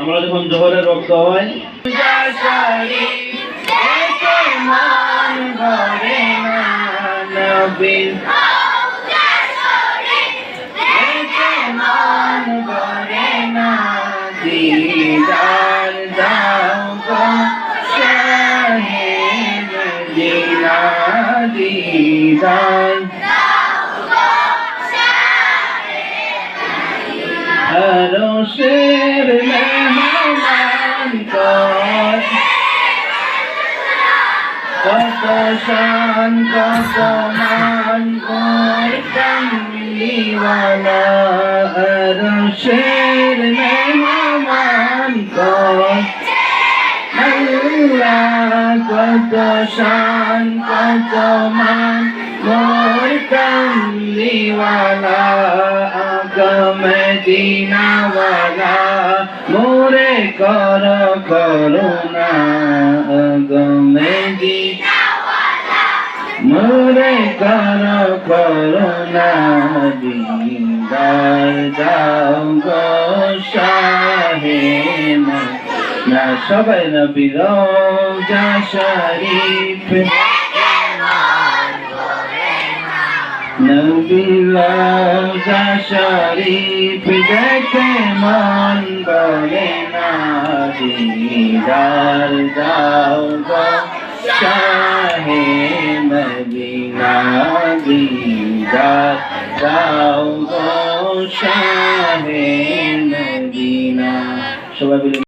আমরা যখন জোহরের রক্ত হয় দিদার শান কত মান কর কমলিওয়ালা আরশের মেহমান কর। আল্লাহ কত শান কত মান মোর কমলিওয়ালা আগা মদিনাওয়ালা, মোরে কর করুণা। মোরে কর করুণা দিদার দাও গো শাহে না, সবাই নবী রোজা শরীফ। নবী রোজা শরীফ দেখে মন বলে না দিদার দাও গো শাহে দাও গো শাহে মদিনা। সবাই